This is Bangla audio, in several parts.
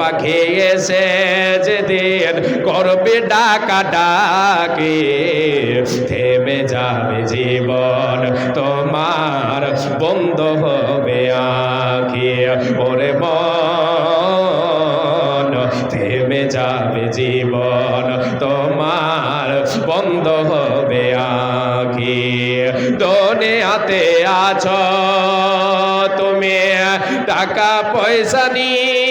পাখি এসে যেদিন করবে ডাকা ডাকে, থেমে যাবে জীবন তোমার, বন্ধ হবে আখি। ওরে মন, থেমে যাবে জীবন তোমার, বন্ধ হবে আখি। দুনিয়াতে আছো তুমি, টাকা পয়সা নিয়ে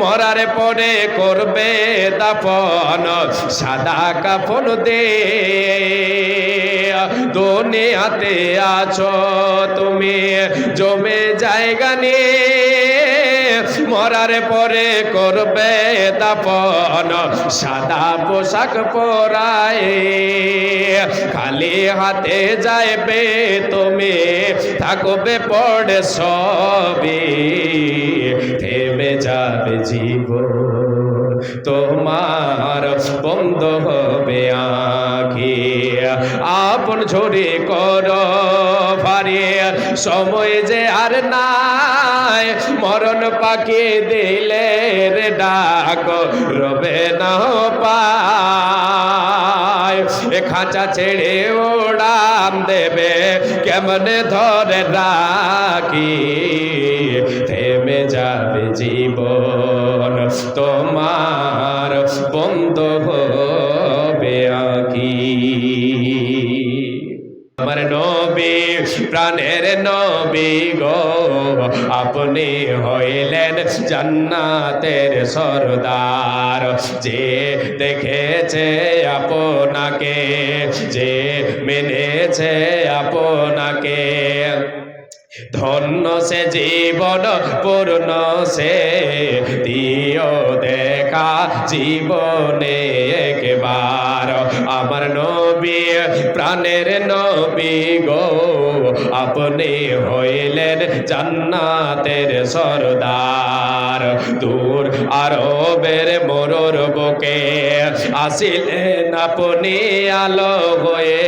মরার পরে করবে দাফন, সাদা কাফন দে। দুনিয়াতে আছো তুমি, জমে জায়গা নিয়ে। মরার পরে করবে দাপন সাদা পোশাক পরায়। খালি হাতে যাইবে তুমি, থাকবে পড়ে সবে আপন ঝরে কর, ভারে সময় যে আর নাই। মরণ পাখি দিলে রে ডাক, রবে না পায়। খাঁচা ছেড়ে ওড়ান দেবে, কেমনে ধরে রাখি থেমে যাবে জীবন তোমার বন্ধ আমার নবী, প্রাণের নবী গো। আপনি হইলেন জান্নাতের সরদার। যে দেখেছে আপনাকে, যে মেনেছে আপনাকে। ধন্য সে জীবন পূর্ণ সে, দিও দেখা জীবনে একবার। আমার নবী, প্রাণের নবী গো, আপনি হইলেন জান্নাতের সরদার। দূর আরবের মরুর বুকে আসিলেন আপনি আলো হয়ে,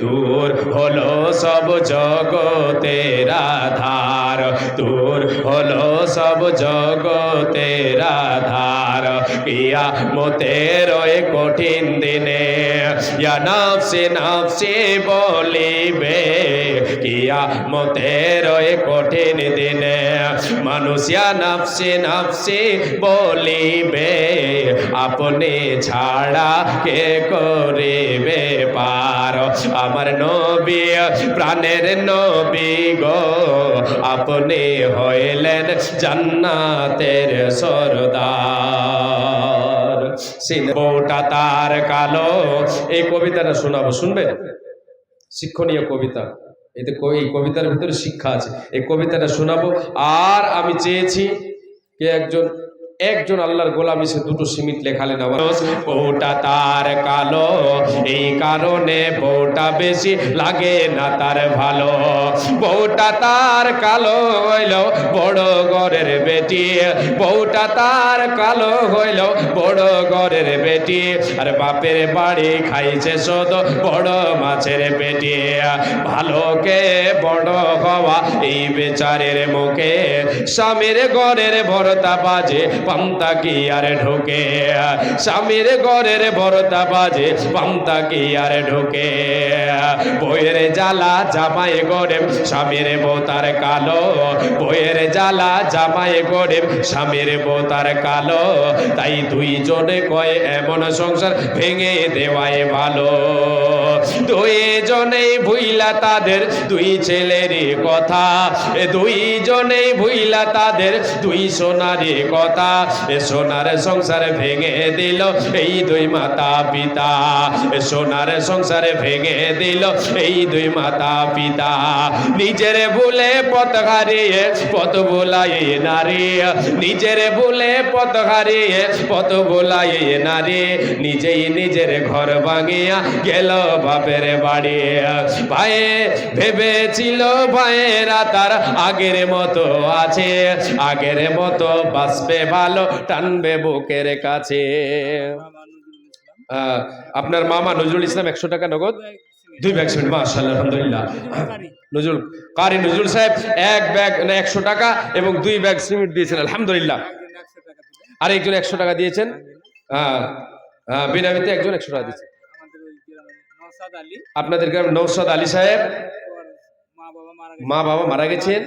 দূর হলো সব জগতের আধার দূর হলো সব জগতের আধার ইয়া মতের কঠিন দিনে ইয়া নাফসি নাফসি বলিবে। কিয়া মতের কঠিন দিনে মানুষিয়া নাফসি নাফসি বলিবে। আপনি ছাড়া কে করিবে পার? আমার নবী, প্রাণের নবী গো, আপনি হইলেন জান্নাতের সরদার। বউটা তার কালো। এই কবিতাটা শোনাবো, শুনবেন? শিক্ষণীয় কবিতা। এতে এই কবিতার ভিতরে শিক্ষা আছে। এই কবিতাটা শোনাবো। আর আমি চেয়েছি কে একজন একজন আল্লাহর গোলামি সে দুটো সিমিট লেখালেন আমার বউটা তার কালো, এই কারণে বউটা বেশি লাগে না তার ভালো। বউটা তার কালো হইল, বড় ঘরের বেটি। বউটা তার কালো হইল, বড় ঘরের বেটি। আর বাপের বাড়ি খাইছে শোধ বড় মাছের পেটি। ভালোকে বড় হওয়া এই বেচারের মুখে। স্বামীর ঘরের ভরতা বাজে পান্তা কি আর ঢোকে? স্বামীর ঘরের ভরতা বাজে, পান্তা কি আর ঢোকে? বইয়ের জ্বালা জামাই গরেব স্বামীর বোতার কালো। বইয়ের জ্বালা জামাই গরেব স্বামীর বোতার কালো। তাই দুইজনে কয় এমন সংসার ভেঙে দেওয়াই ভালো। দুইজনেই ভুইলা তাদের দুই ছেলের কথা। দুইজনেই ভুইলা তাদের দুই সোনারি কথা। সোনার সংসার ভেঙে দিল, এই দুই মাতা পিতা। সোনার সংসার ভেঙে দিল, এই দুই মাতা পিতা। নিজের ভুলে পথ হারিয়ে, পথ ভোলাই নারী। নিজের ভুলে পথ হারিয়ে, পথ ভোলাই নারী। নিজেই নিজের ঘর ভাঙিয়া গেল বাপের বাড়ি। ভেবেছিল ভাইয়েরা তার আগের মতো আছে, আগের মতো বাঁচবে ভালো টানবে বুকের কাছে। আপনার মামা নজরুল ইসলাম একশো টাকা নগদ? দুই ব্যাগ সিমেন্ট মাশাআল্লাহ, আলহামদুলিল্লাহ। নজরুল, কারি নজরুল সাহেব, এক ব্যাগ না একশো টাকা এবং দুই ব্যাগ সিমেন্ট দিয়েছেন, আলহামদুলিল্লাহ। আর একজন একশো টাকা দিয়েছেন। হ্যাঁ হ্যাঁ বিনামিতে একজন একশো টাকা দিয়েছেন। আপনাদের গ্রাম নৌসাদ আলী সাহেব, মা বাবা মারা গেছেন।